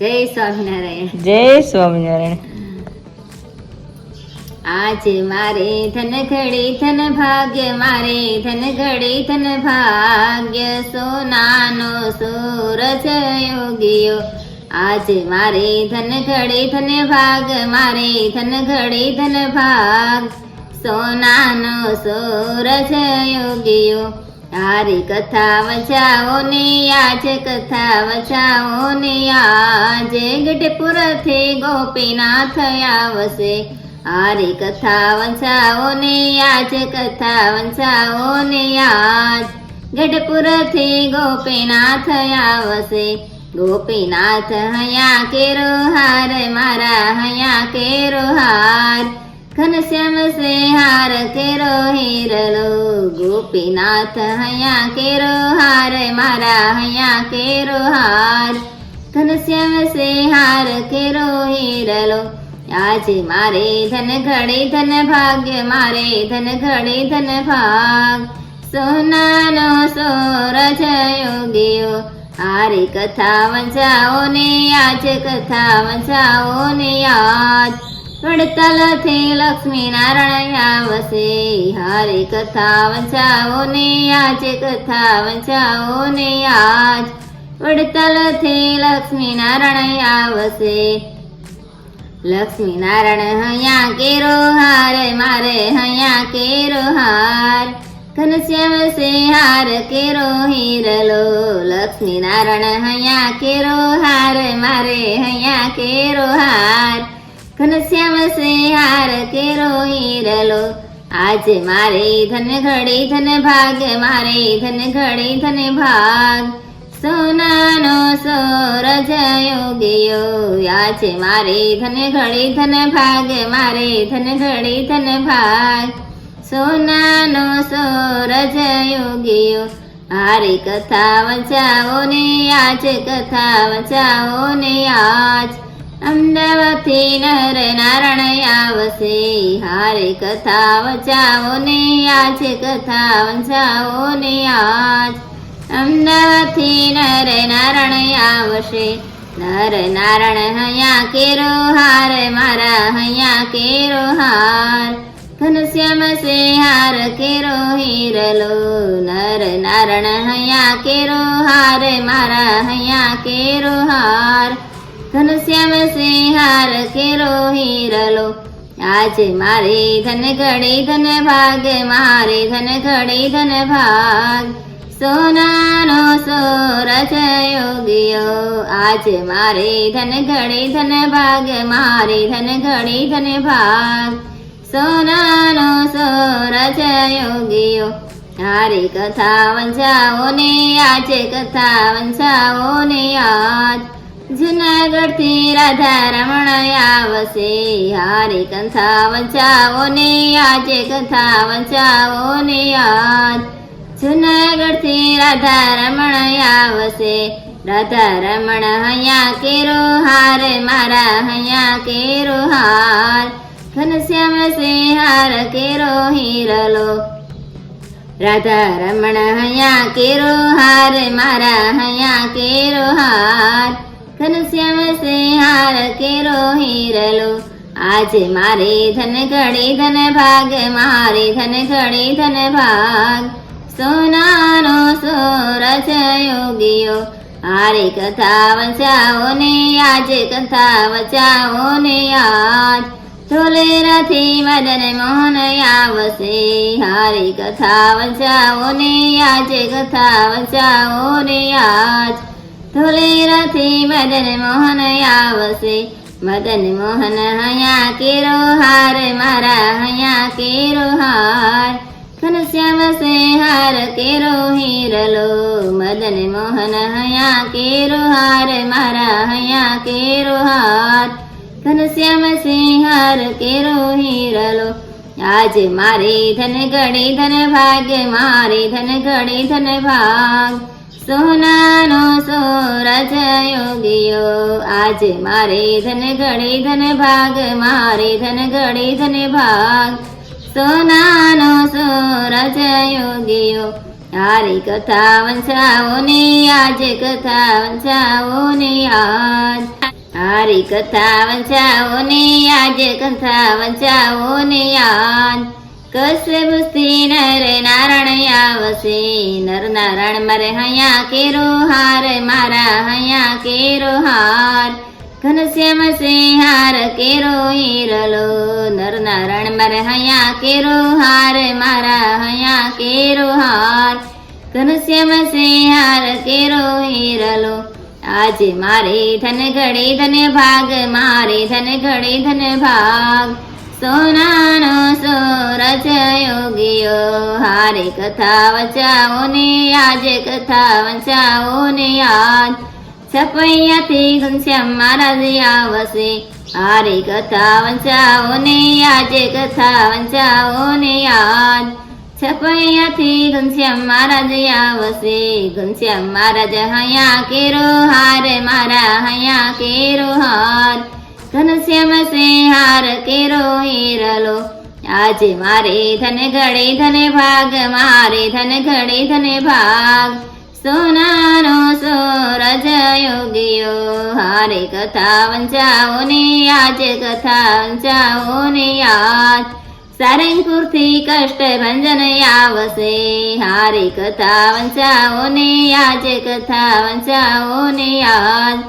જય સ્વામિનારાયણ. જય સ્વામિનારાયણ. આજે મારે ધન ઘડી ધન ભાગ્ય મારે ધન ઘડી ધન ભાગ્ય સોનાનો સૂરજ યોગીયો આજે મારે ધન ઘડી ધન ભાગ મારે ધન ઘડી ધન ભાગ સોનાનો સૂરજ યોગીયો હારી કથા વચાવો ને આજ કથા વચાવો ને આજે ગઢપુરથી ગોપીનાથ આવશે. હારી કથા વંચાવો ને આજ કથા વંચાવો ને આજ ગઢપુરથી ગોપીનાથ આવશે. ગોપીનાથ હયા કેરો હાર, મારા હયા કેરો હાર. ઘનશ્યામ સે હાર કેરો હીરલો ગોપીનાથ હયા કેરો હાર, મારા હયા કેરો હાર. ઘનશ્યામ સે હાર કેરો હીરલો આજે મારે ધન ઘડે ધન ભાગ્ય મારે ધન ઘડે ધન ભાગ. સોનાનો સોરજ યોગ્યો. હારી કથા વંચાઓ ને આજ કથા વંચાઓ ને યાદ. વડતાલથી લક્ષ્મી નારાયણ આવશે હારી કથા વંચાવો ને આજે કથા વંચાવો ને યાદ વડતાલથી લક્ષ્મી નારાયણ આવશે લક્ષ્મી નારાયણ હયા કેરો હાર, મારે હયા કેરો હાર. ઘનશ્યામ સે હાર, કેરો હીરલો લક્ષ્મી નારાયણ હયા કેરો હાર, મારે હયા કેરો હાર. ઘનશ્યામ સે હાર કેરો હીરલો આજે મારે ધન ઘડી ધન ભાગ, મારે ધન ઘડી ધન ભાગ. સોનાનો સોરજ યોગ્યો આજે મારે ધન ઘડી ધન ભાગ, મારે ધન ઘડી ધન ભાગ. સોનાનો સોરજ યોગ્યો હારી કથા વંચાવો ને આજ, કથા વંચાવો ને આજ. અમદાવાદથી નર નારાયણ આવશે. હારે કથા વચાવો ને આજ કથા વંચાવો ને આજ. અમદાવાદથી નર નારાયણ આવશે. નર નારાયણ હયા કેરો હાર, મારા હયા કેરો હાર. ઘનશ્યામ સે હાર કેરો હીરલો. નર નારાયણ હયા કેરો હાર, મારા હયા કેરો હાર. ઘનશ્યામ સે હાર કેરો હીરલો આજે મારે ધન ઘડી ધન ભાગ મારે ધન ઘડી ધન ભાગ સોનાનો સોરજ યોગ્યો આજે મારે ધન ઘડી ધન ભાગ મારે ધન ઘડી ધન ભાગ સોનાનો સોરજ યોગ્યો હારી કથા વંચાવો ને આજે કથા વંચાવો ને યાદ. જુનાગઢથી રાધા રમણ આવશે. હારી કથા વંચાવો ને આજે કથા વંચાવો ને યાદ. જુનાગઢથી રાધા રમણ આવશે. રાધા રમણ હયા કેરો હાર, મારા હયા કેરો હાર. ઘનશ્યામ સે હાર કેરો હીરલો. રાધા રમણ હયા કેરો હાર, મારા હયા કેરો હાર. ઘનશ્યામ સે હાર કેરો હીરલો. આજે મારે ધન ઘડી ધન ભાગ, મારે ધન ઘડી ધન ભાગ. સોનાનો સોરજ યોગીઓ, હારે કથા વચાવો ને આજે કથા વચાવો ને યાદ. ઢોલેરાથી મદન મોહન આવશે, હારે કથા વચાવો ને આજે કથા વચાવો ને યાદ. ઢોલેરાથી મદન મોહન આવશે. મદન મોહન હયા કેરો હાર, મારા હયા કેરો હાર. ઘનશ્યામ સે હાર કેરો હીરલો મદન મોહન હયા કેરો હાર, મારા હયા કેરો હાર. ઘનશ્યામ સે હાર કેરો હીરલો આજ મારે ધન ઘડી ધન ભાગ મારે ધન ઘડી ધન ભાગ સોનાનો સોરજ યોગીયો. આજે મારે ધન ઘડી ધન ભાગ, મારે ધન ઘડી ધન ભાગ. સોનાનો સોરજ યોગીયો. હારી કથા વંચાવો ને આજે, કથા વંચાવો ને આજ. હારી કથા વંચાવો ને આજે, કથા વંચાવો ને યાદ કશે બુસ્તી નર નારાયણ આવશે નર નારાયણ મારે હયા કેરો હાર, મારા હયા કેરો હાર. ઘનશ્યામ શ્રી હાર કેરો હીરલો નર નારાયણ મારે હયા કેરો હાર, મારા હયા કેરો હાર. ઘનશ્યામ શ્રી હાર કેરો હીરલો આજે મારે ધન ઘડી ધન ભાગ, મારે ધન ઘડે ધન ભાગ. સોનાનો સોરજ યોગીયો હારે કથા વચાવો ને આજે કથા વચાવો ને આજ. છપૈયાથી ઘનશ્યામ મહારાજ આવશે. હારે કથા વંચાવો ને આજે કથા વંચાવો ને આજ. છપૈયાથી ઘનશ્યામ મહારાજ આવશે. ઘનશ્યામ મહારાજ હયા કેરો હાર, મારા હયા કેરો હાર. ઘનશ્યામ શ્રી હાર કેરો હીરલો. આજે મારે ધન ઘડે ધન ભાગ મારે ધન ઘડે ધન ભાગ સોનાનો સોરજ યોગ્યો હારે કથા વંચાવો ને આજે કથા વંચાવો ને યાદ. સારંગપુરથી કષ્ટ ભંજન આવશે, હારે કથા વંચાવો ને આજે કથા વંચાવો ને યાદ.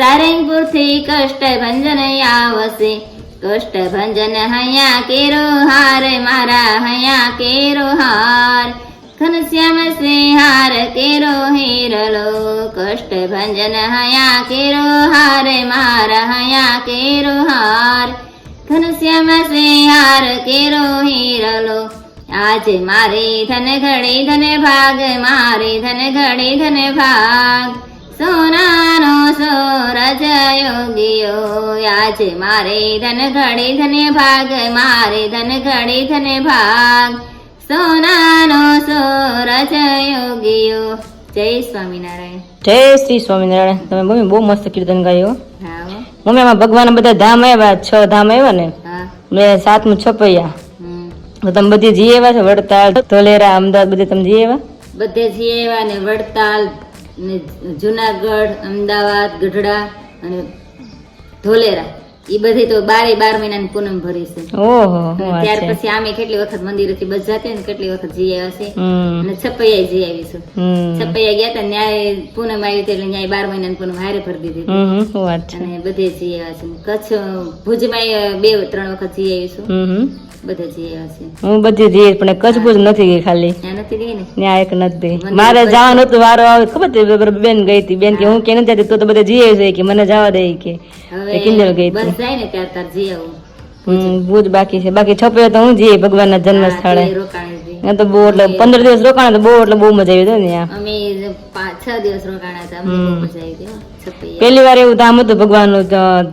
સારંગપુરથી કષ્ટ ભંજન આવશે કષ્ટ ભંજન હૈયા કેરો હાર, મારા હયા કેરો હાર. ઘનશ્યામ શ્રી હાર કેરો હેરલો. કષ્ટ ભંજન હૈયા કેરો હાર, મારા હયા કેરો હાર. ઘનશ્યામ શ્રી હાર કેરો હેરલો. આજે મારે ધન ઘડી ધન ભાગ, મારે ધન ઘડી ધન ભાગ. સોનાનો સોરજ યોગીયો આજે મારે ધન ઘડી ધન ભાગ મારે ધન ઘડી ધન ભાગ. સોનાનો સોરજ યોગીયો જય સ્વામિનારાયણ. જય શ્રી સ્વામિનારાયણ. તમે મમ્મી બહુ મસ્ત કીર્તન ગાયો. હા મમ્મી આમાં ભગવાન બધા ધામ આવ્યા છ ધામ આવ્યા ને? મેં સાતમું છપૈયા. તો તમે બધી જીએવા આવ્યા છો? વડતાલ ધોલેરા અમદાવાદ બધે તમે જીએવા આવ્યા? બધે જઈ આવ્યા ને વડતાલ ને જુનાગઢ અમદાવાદ ગઢડા અને ધોલેરા. એ બધી તો બારે બાર મહિનાની પૂનમ ભરી છે. ઓહો ત્યાર પછી આમે કેટલી વખત મંદિરેથી બસ જાતે ને કેટલી વખત જઈ આવ્યા છે અને છપૈયા જઈ આવીશું છું. છપૈયા ગયા તા ન્યાય પૂનમ આવી હતી એટલે ન્યાય બાર મહિનાની પૂનમ હારે ભરી દીધી અને બધે જઈ આવ્યા છે. કચ્છ ભુજમાં બે ત્રણ વખત જઈ આવીશું છું. બધે જઈ આવ્યા છે. હું બધી જઈ પણ કચ્છ ભુજ નથી ગઈ ખાલી. નથી ગઈ ને? ત્યાં એક નથી મંદિર મારે જવાનું હતું વારો આવે ખબર બેન ગઈ હતી. બેન કે હું. કે નથી જતી તો બધે જઈ આવી છે કે મને જવા દે કે. કિંજલ ગઈ હતી. જાય ને ત્યાર તાર જઈ આવું ભુજ બાકી છે. બાકી છપ્યો તો હું જઈએ ભગવાનના જન્મ સ્થળે રોકાણે તો બહુ એટલે પંદર દિવસ રોકાણા તો બહુ એટલે બહુ મજા આવી હતી ને ત્યાં. અમે છ દિવસ રોકાણા હતા. બહુ મજા આવી હતી પહેલી વાર એવું ધામ હતું ભગવાનનું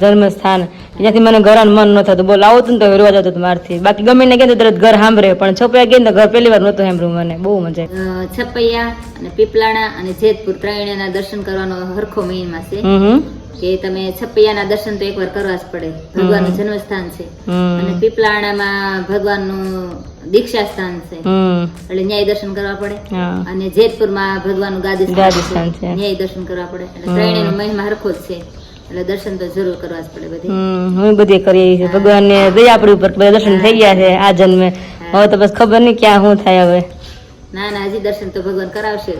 જન્મ સ્થાન ત્યાંથી મને ઘર મન ન થતું. બોલ આવું ને તો રોજ જતો મારથી. બાકી ગમે ને ગયા તરત ઘર સાંભળે પણ છપૈયા ગયા ઘર પહેલી વાર નહોતું સાંભળ્યું મને. બહુ મજા છપૈયા અને પીપલાણા અને જેતપુર ત્રણેયના દર્શન કરવાનો હરખો મહિમા છે. કે તમે છપૈયાના દર્શન તો એકવાર કરવા જ પડે. ભગવાનનું જન્મસ્થાન છે. અને પીપલાણામાં ભગવાનનું દીક્ષા સ્થાન છે એટલે ન્યાય દર્શન કરવા પડે. અને જેતપુરમાં ભગવાનનું ગાદી સ્થાન છે. ન્યાય દર્શન કરવા પડે. એટલે ત્રણેયનો મહિમા હરખો જ છે. એટલે દર્શન તો જરૂર કરવા જ પડે બધી. હું બધી કરી છે. ભગવાનને દયા આપણી ઉપર દર્શન થઈ ગયા છે આ જન્મે. હવે તો બસ ખબર નહીં ક્યાં શું થાય હવે. ના ના હજી દર્શન તો ભગવાન કરાવશે.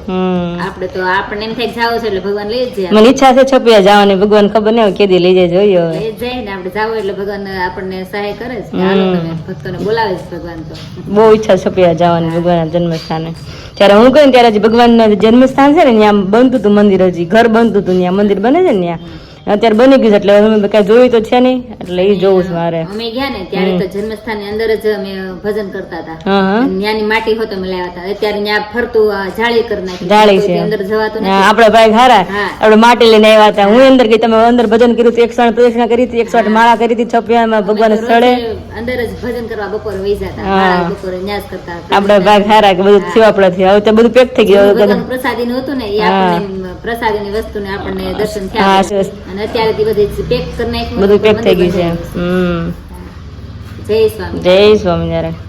આપણે તો આપણને એમ થાય જાવ છે એટલે ભગવાન લઈ જાય. મને ઈચ્છા છે છપિયા જવાની. ભગવાન ખબર નહીં કેદી લઈ જાય જોઈએ હવે. લઈ જાય ને આપણે જાવ એટલે ભગવાન આપણને સહાય કરે છે ભક્તોને બોલાવે છે ભગવાન તો. બહુ ઈચ્છા છપિયા જવાની ભગવાનના જન્મસ્થાને. જ્યારે હું કહ્યું ત્યારે હજી ભગવાનના જન્મસ્થાન છે ને ત્યાં બનતું હતું મંદિર હજી. ઘર બનતું હતું ત્યાં. મંદિર બને છે ને ત્યાં? અત્યારે બની ગયું છે એટલે અમે કઈ જોયું તો છે નહીં એટલે એ જોવું છે મારે. અમે ગયા ને ત્યારે તો જન્મસ્થાનની અંદર જ અમે ભજન કરતા હતા. ત્યાંની માટી હોતો અમે લાવ્યા હતા. અત્યારે ત્યાં ફરતું જાળી કરી નાખી. જાળી છે. અંદર જવાતું નથી. આપણા ભાઈ હારા. આપણે માટી લઈને આવ્યા હતા. હું અંદર ગઈ તમે અંદર ભજન કર્યું હતું એકસો પ્રદક્ષિણા કરી હતી એકસો માળા કરી હતી છપિયામાં ભગવાન સ્થળે અંદર જ ભજન કરવા બપોરે વહી જતા. બપોરે ન્યાસ કરતા આપણા ભાઈ હારા કે બધું થયું આપણાથી હવે તો બધું પેક થઈ ગયું પ્રસાદી નું હતું ને એ આપણને પ્રસાદી ની વસ્તુ ને આપણને દર્શન થયા. અને અત્યારે બધી પેક કરી નાખ્યું બધું પેક થઈ ગયું છે. હમ. જય સ્વામી જય સ્વામિનારાયણ.